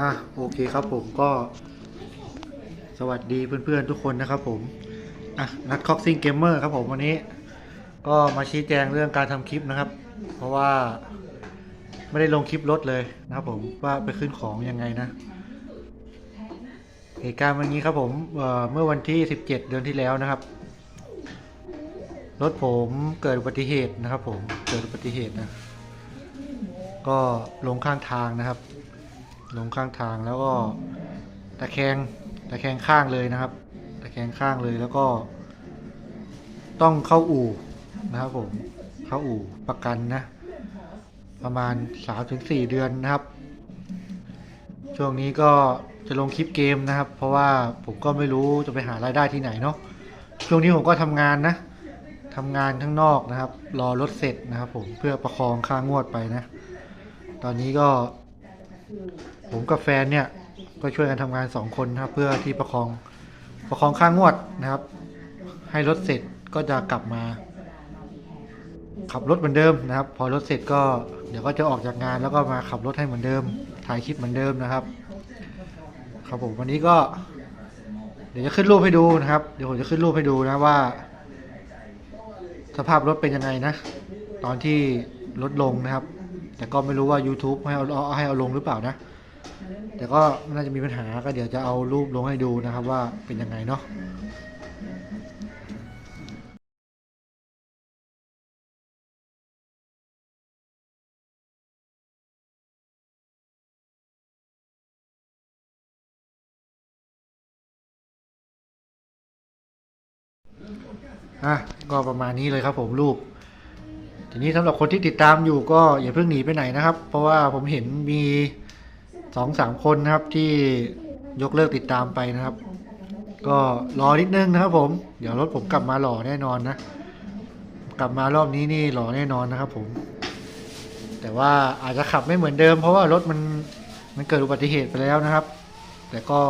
อะโอเคครับผมก็สวัสดีเพื่อนๆทุกคนนะครับผมอะนัดคอกซิ่งเกมเมอร์ครับผมวันนี้ ก็มาชี้แจงเรื่องการทำคลิปนะครับ เพราะว่าไม่ได้ลงคลิปรถเลยนะครับผมว่าไปขึ้นของยังไงนะเหตุการณ์วันนี้ครับผมเเมื่อวันที่ 17 เดือนที่แล้วนะครับ รถผมเกิดอุบัติเหตุนะครับ ผมเกิดอุบัติเหตุนะ ก็ลงข้างทางนะครับ ลงข้างทางแล้วก็ตะแคงตะแคงข้างเลยนะครับ ตะแคงข้างเลยแล้วก็ ต้องเข้าอู่นะครับผมเข้าอู่ประกันนะ ประมาณ3-4เดือนนะครับ ช่วงนี้ก็จะลงคลิปเกมนะครับ เพราะว่าผมก็ไม่รู้จะไปหารายได้ที่ไหนเนาะช่วงนี้ผมก็ทำงานนะทำงานข้างนอกนะครับ รอรถเสร็จนะครับผมเพื่อประคองค่างวดไปนะ ตอนนี้ก็ ผมกับแฟนเนี่ยก็ช่วยกันทำงานสองคนนะครับ เพื่อที่ประคองประคองค่างวดนะครับ ให้รถเสร็จก็จะกลับมา ขับรถเหมือนเดิมนะครับ พอรถเสร็จก็เดี๋ยวก็จะออกจากงานแล้วก็มาขับรถให้เหมือนเดิม ถ่ายคลิปเหมือนเดิมนะครับ ครับผมวันนี้ก็ เดี๋ยวจะขึ้นรูปให้ดูนะครับ เดี๋ยวผมจะขึ้นรูปให้ดูนะว่า สภาพรถเป็นยังไงนะ ตอนที่รถลงนะครับ แต่ก็ไม่รู้ว่า YouTube ให้เอาให้เอาลงหรือเปล่านะ แต่ก็ไม่น่าจะมีปัญหาก็เดี๋ยวจะเอารูปลงให้ดูนะครับว่าเป็นยังไงเนาะอะก็ประมาณนี้เลยครับผมรูป ทีนี้สำหรับคนที่ติดตามอยู่ก็อย่าเพิ่งหนีไปไหนนะครับ เพราะว่าผมเห็นมี สองสามคนนะครับที่ยกเลิกติดตามไปนะครับ ก็รอนิดนึงนะครับ ผม เดี๋ยวรถผมกลับมาหล่อแน่นอนนะ กลับมารอบนี้นี่หล่อแน่นอนนะครับ ผม แต่ว่าอาจจะขับไม่เหมือนเดิม เพราะว่ารถมันมันเกิดอุบัติเหตุไปแล้วนะครับ แต่ก็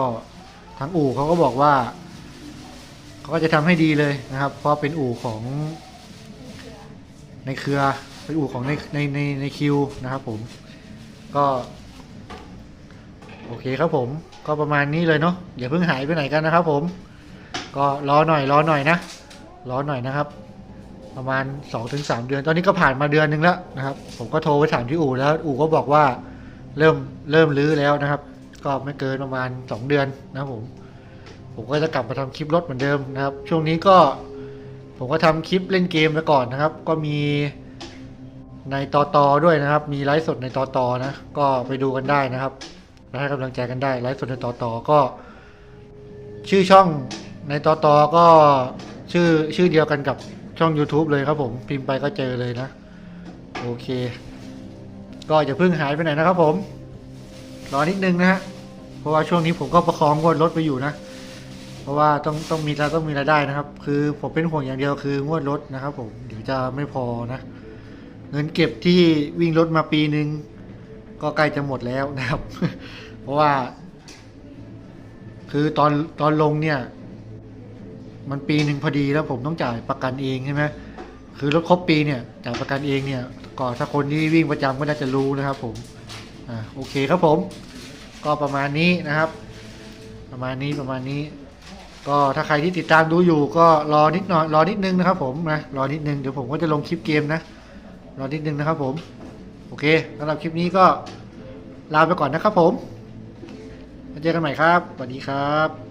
ทางอู่เขาก็บอกว่าเขาก็จะทำให้ดีเลยนะครับ เพราะเป็นอู่ของในเครือเป็นอู่ของในในในในคิวนะครับ ผม ก็ โอเคครับผมก็ประมาณนี้เลยเนาะอย่าเพิ่งหายไปไหนกันนะครับ ผม ก็รอหน่อยรอหน่อยนะรอหน่อยนะครับ ประมาณ2อถึงสเดือน ตอนนี้ก็ผ่านมาเดือนหนึ่งแล้วนะครับ ผมก็โทรไปถามที่อู่แล้ว อู่ก็บอกว่าเริ่มเริ่มรื้อแล้วนะครับ ก็ไม่เกินประมาณ 2 เดือนนะครับผม ผมก็จะกลับมาทำคลิปรถเหมือนเดิมนะครับ ช่วงนี้ก็ผมก็ทำคลิปเล่นเกมไปก่อนนะครับ ก็มีในตอตอด้วยนะครับ มีไลฟ์สดในตอตอนะ ก็ไปดูกันได้นะครับ และให้กำลังใจกันได้ไลฟ์สดในต่อต่อก็ ชื่อช่องในต่อต่อก็ชื่อชื่อเดียวกันกับช่อง YouTube เลยครับผม พิมพ์ไปก็เจอเลยนะ โอเค ก็อย่าเพิ่งหายไปไหนนะครับผม รอนิดนึงนะฮะเพราะว่าช่วงนี้ผมก็ประคองงวดรถไปอยู่นะ เพราะว่าต้องต้องมีรายต้องมีรายได้นะครับ คือผมเป็นห่วงอย่างเดียวคืองวดรถนะครับ ผมเดี๋ยวจะไม่พอนะ เงินเก็บที่วิ่งรถมาปีหนึ่ง ก็ใกล้จะหมดแล้วนะครับ เพราะว่า คือตอนตอนลงเนี่ย มันปีหนึ่งพอดีแล้วผมต้องจ่ายประกันเองใช่ไหมคือรถครบปีเนี่ยจ่ายประกันเองเนี่ยก็ถ้าคนที่วิ่งประจำก็น่าจะรู้นะครับผมอ่าโอเคครับผม ก็ประมาณนี้นะครับ ประมาณนี้ประมาณนี้ ก็ถ้าใครที่ติดตามดูอยู่ ก็รอนิดหน่อยรอนิดนึงนะครับ ผมนะรอนิดนึงเดี๋ยวผมก็จะลงคลิปเกมนะรอนิดนึงนะครับผม โอเคสำหรับคลิปนี้ก็ลาไปก่อนนะครับผมมาเจอกันใหม่ครับสวัสดีครับ